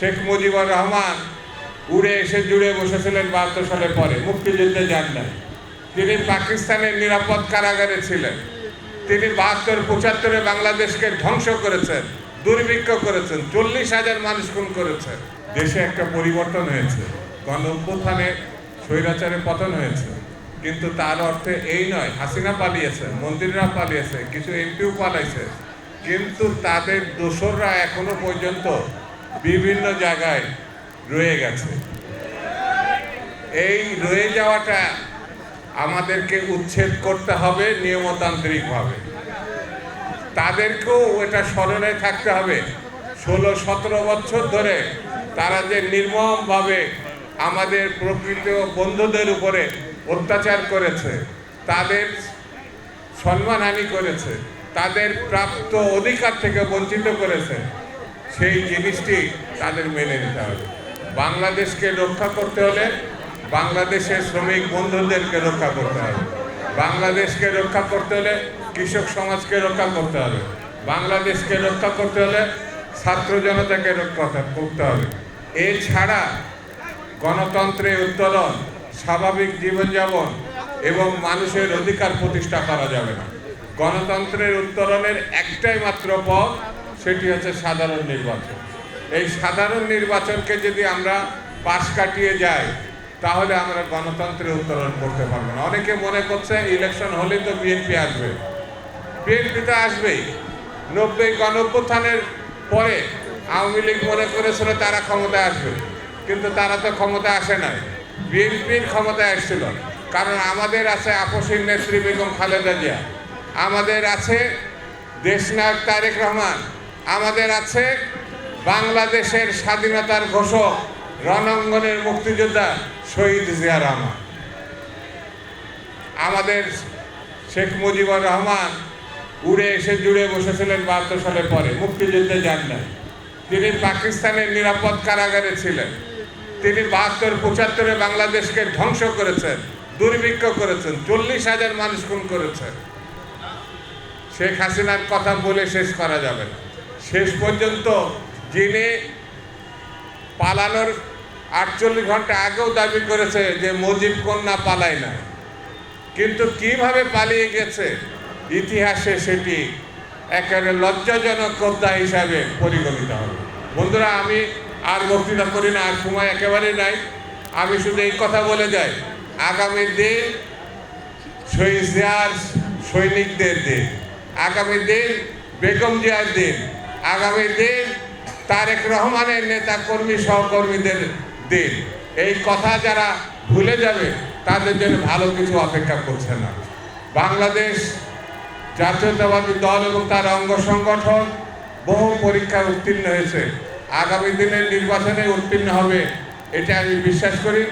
শেখ মুজিবুর রহমান উড়ে এসে জুড়ে বসেছিলেন বাহাত্তর সালে পরে, মুক্তিযুদ্ধে যান নাই। তিনি পাকিস্তানের নিরাপদ কারাগারে ছিলেন। তিনি বাহাত্তর, পঁচাত্তরে বাংলাদেশকে ধ্বংস করেছেন, দুর্ভিক্ষ করেছেন, চল্লিশ হাজার মানুষ খুন করেছেন। দেশে একটা পরিবর্তন হয়েছে। গণ স্বৈরাচারে পতন হয়েছে। কিন্তু তার অর্থে এই নয়, হাসিনা পালিয়েছে মন্ত্রীরা পালিয়েছে, কিছু এমপিও পালাইছে। কিন্তু তাদের দোসররা এখনও পর্যন্ত বিভিন্ন জায়গায় রয়ে গেছে। এই রয়ে যাওয়াটা আমাদেরকে উচ্ছেদ করতে হবে নিয়মতান্ত্রিকভাবে। তাদেরকেও এটা স্মরণে থাকতে হবে। ষোলো, সতেরো বছর ধরে তারা যে নির্মমভাবে আমাদের প্রকৃত বন্ধুদের উপরে অত্যাচার করেছে, তাদের সম্মানহানি করেছে, তাদের প্রাপ্ত অধিকার থেকে বঞ্চিত করেছে সেই জিনিসটি তাদের মেনে নিতে হবে। বাংলাদেশকে রক্ষা করতে হলে বাংলাদেশের শ্রমিক বন্ধুদেরকে রক্ষা করতে হবে। বাংলাদেশকে রক্ষা করতে হলে কৃষক সমাজকে রক্ষা করতে হবে। বাংলাদেশকে রক্ষা করতে হলে ছাত্র জনতাকে রক্ষা করতে হবে। এছাড়া গণতন্ত্রের উত্তোলন স্বাভাবিক জীবনযাপন এবং মানুষের অধিকার প্রতিষ্ঠা করা যাবে না। গণতন্ত্রের উত্তরণের একটাই মাত্র পথ সেটি হচ্ছে সাধারণ নির্বাচন। এই সাধারণ নির্বাচনকে যদি আমরা পাশ কাটিয়ে যাই, তাহলে আমরা গণতন্ত্রের উত্তরণ করতে পারব না। অনেকে মনে করছে ইলেকশন হলে তো বিএনপি আসবে। বিএনপি তো আসবেই। নব্বই গণঅভ্যুত্থানের পরে আওয়ামী লীগ মনে করেছিল তারা ক্ষমতায় আসবে। কিন্তু তারা তো ক্ষমতায় আসে নাই। বিএনপির ক্ষমতায় আসছিল কারণ আমাদের আছে আপসীর নেত্রী বেগম খালেদা জিয়া। আমাদের আছে দেশনায়ক তারেক রহমান। আমাদের আছে বাংলাদেশের স্বাধীনতার ঘোষক, রণাঙ্গনের মুক্তিযোদ্ধা শহীদ জিয়া রহমান। আমাদের শেখ মুজিবুর রহমান উড়ে এসে জুড়ে বসেছিলেন বাহাত্তর সালে পরে, মুক্তিযুদ্ধে যান নাই। তিনি পাকিস্তানের নিরাপদ কারাগারে ছিলেন। তিনি বাহাত্তর, পঁচাত্তরে বাংলাদেশকে ধ্বংস করেছেন, দুর্ভিক্ষ করেছেন, চল্লিশ হাজার মানুষ খুন করেছেন। শেখ হাসিনার কথা বলে শেষ করা যাবে না। শেষ পর্যন্ত যিনি পালানোর আটচল্লিশ ঘণ্টা আগেও দাবি করেছে যে মুজিব কন্যা পালায় না। কিন্তু কীভাবে পালিয়ে গেছে? ইতিহাসে সেটি একেবারে লজ্জাজনক কথা হিসাবে পরিগণিত হবে। বন্ধুরা, আমি আর বক্তৃতা করি না, আর সময় একেবারে নাই। আমি শুধু এই কথা বলে যাই, আগামী দিন শহীদ জিয়ার সৈনিকদের দিন, আগামী দিন বেগম জিয়ার দিন আগামী দিন তারেক রহমানের নেতা কর্মী, সহকর্মীদের দিন। এই কথা যারা ভুলে যাবে, তাদের জন্য ভালো কিছু অপেক্ষা করছে না। বাংলাদেশ জাতীয়তাবাদী দল এবং তার অঙ্গ সংগঠন বহু পরীক্ষায় উত্তীর্ণ হয়েছে। আগামী দিনের নির্বাচনে উত্তীর্ণ হবে, এটা আমি বিশ্বাস করি।